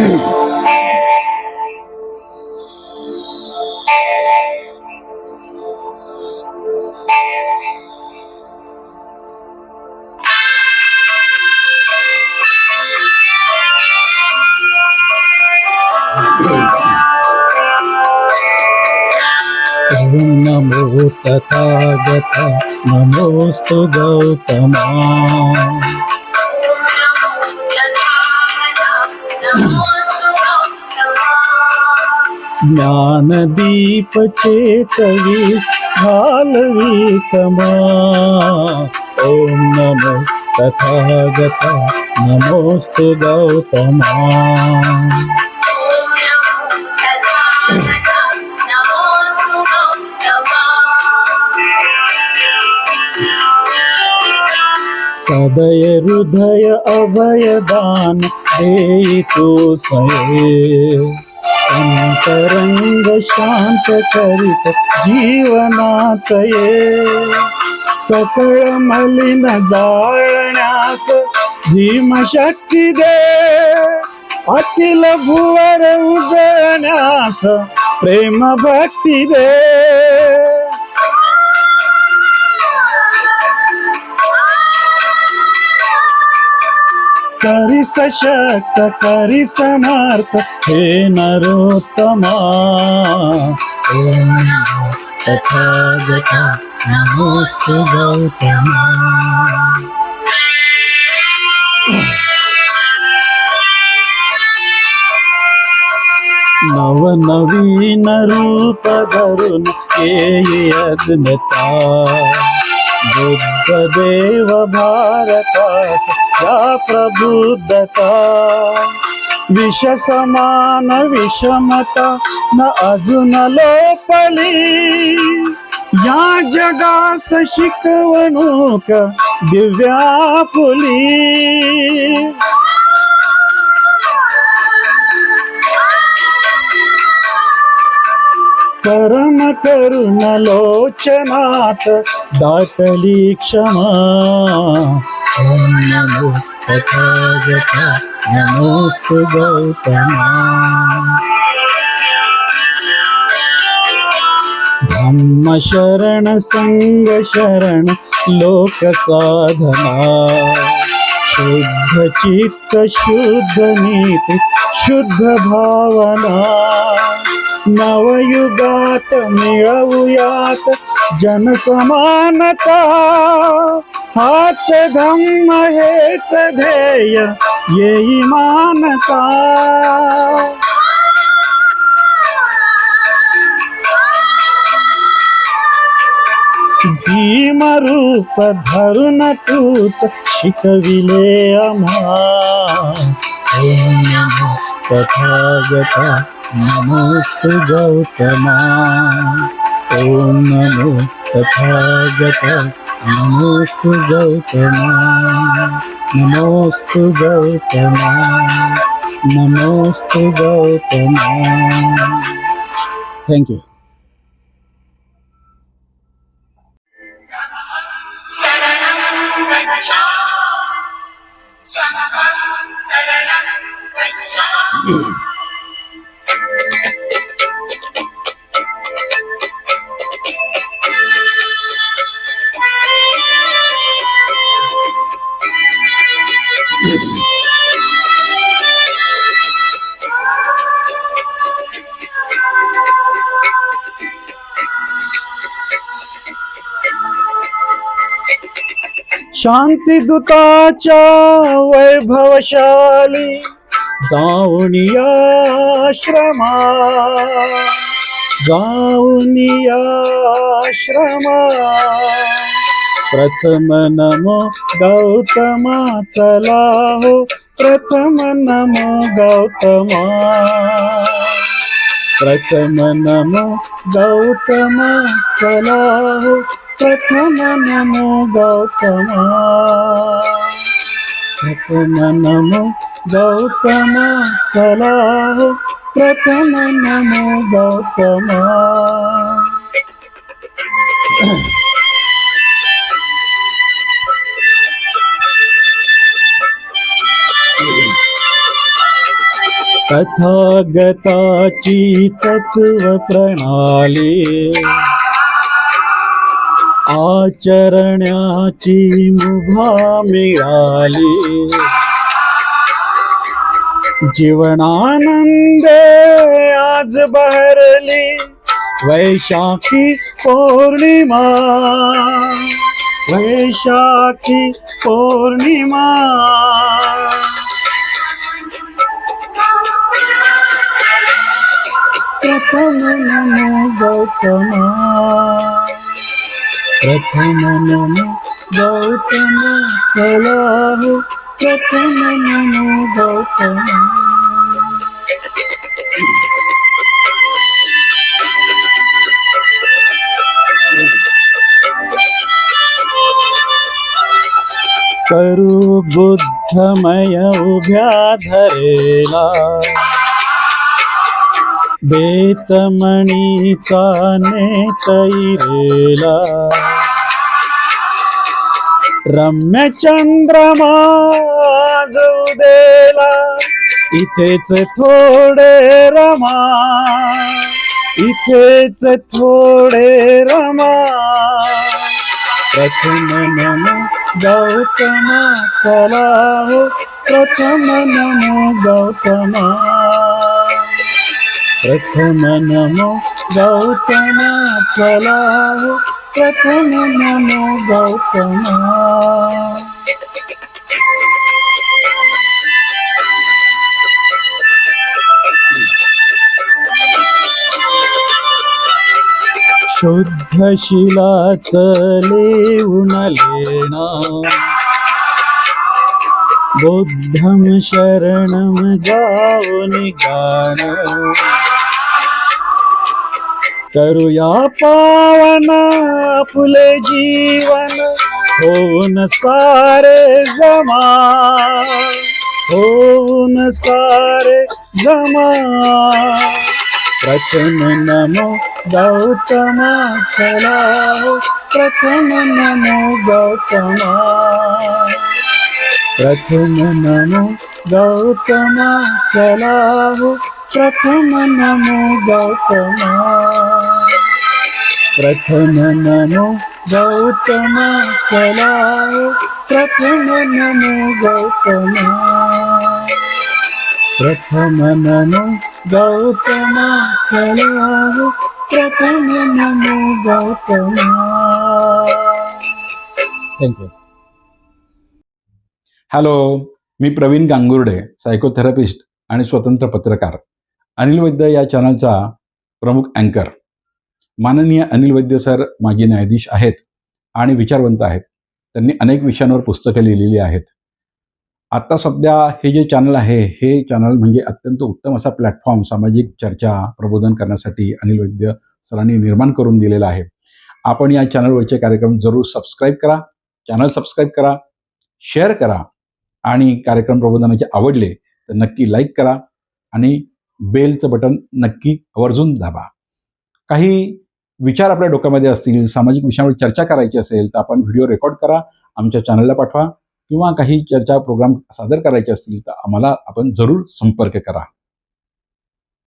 ओम नमो तथागत नमोस्तु ज्ञानदीप चेतवी घालवी कमा ओम नमो तथागत नमोस्तु गौतमा. सदय हृदय अभयदान देयितो तू सये अंतरंग शांत करीत जीवनात ये. सकळ मलिन जाळण्यास भीमशक्ती दे. अखिल भुवर उजळण्यास प्रेम भक्ती दे. करी सशक्त करी समर्थ हे नरोत्तमा तथागता नमोस्तु गौतमा. नवनवीन रूप धरून येई अज्ञता बुद्ध देव भारतास या प्रबुद्धता. विष समान विषमता न अजून लोपली या जगास शिकवणूक दिव्या फुली. कर्म करुण लोचनात दाटली क्षमा. ओम नमो तथागता नमोस्तु गौतमा. धम्म शरण संग शरण लोक साधना शुद्ध चित्त शुद्ध नीती शुद्ध भावना. नवयुगात मिळवूयात जनसमानता हाच धम्म हेच ध्येय येई मानता. भीमरूप धरून तूत शिकविले अमा तथागता नमोस्तु गौतमा ओम नमो तथागता नमोस्तु गौतमा नमोस्तु गौतमा नमोस्तु गौतमा थँक्यू शरणं गच्छामि शांतीदूताच्या वैभवशाली जाऊन या आश्रमा जाऊन या आश्रमा प्रथम नमो गौतमा चला हो प्रथम नमो गौतमा. प्रथम नमो गौतमा चला हो प्रथम नमो गौतम प्रथम नमो गौतम। चला प्रथम नमो गौतम तथागताची तत्व प्रणाली आचरण्याची मुभा मिळाली. जीवनानंद आज बहरली. वैशाखी पौर्णिमा. वैशाखी पौर्णिमा. प्रथम नमो गौतमा. प्रथम नम गौतम चलाहो प्रथम नमो गौतम. करू बुद्धमय उभ्या धरेला. बेतमणीचा नेतैरेला रम्य चंद्रमा उदेला इथेच थोडे रमा. इथेच थोडे रमा. प्रथम नमो गौतमा चला हो. प्रथम नमो गौतमा. प्रथम नमो गौतमा चला हो, प्रथम नमो गौतमा. शुद्ध शिला लेऊन लेणा बुद्धम शरणम जाऊन गाण करूया पावन फुले जीवन. होऊन सारे जमा होऊन सारे जमा प्रथम नमो गौतमा चला प्रथम नमो गौतमा प्रथम नमो गौतमा चला प्रथम नमो गौतमा हो. प्रथम नमो गौतमा चला प्रथम नमो गौतमा. हो. प्रथम नमो गौतमा चला प्रथम नमो गौतमा. थँक्यू हॅलो मी प्रवीण गांगुर्डे सायकोथेरपिस्ट आणि स्वतंत्र पत्रकार. अनिल वैद्य या चॅनलचा प्रमुख अँकर माननीय अनिल वैद्य सर माजी न्यायाधीश आहेत आणि विचारवंत आहेत. त्यांनी अनेक विषयांवर पुस्तकं लिहिलेली आहेत. आत्ता सध्या हे जे चॅनल आहे हे चॅनल म्हणजे अत्यंत उत्तम असा प्लॅटफॉर्म सामाजिक चर्चा प्रबोधन करण्यासाठी अनिल वैद्य सरांनी निर्माण करून दिलेला आहे. आपण या चॅनलवरचे कार्यक्रम जरूर सबस्क्राईब करा चॅनल सबस्क्राईब करा शेअर करा आणि कार्यक्रम प्रबोधनाचे आवडले तर नक्की लाईक करा आणि बेलचं बटन नक्की आवर्जून दाबा. काही विचार आपल्या डोक्यामध्ये असतील सामाजिक विषयावर चर्चा करायची असेल तर आपण व्हिडिओ रेकॉर्ड करा आमच्या चॅनलला पाठवा किंवा काही चर्चा प्रोग्राम सादर करायचे असतील तर आम्हाला आपण जरूर संपर्क करा.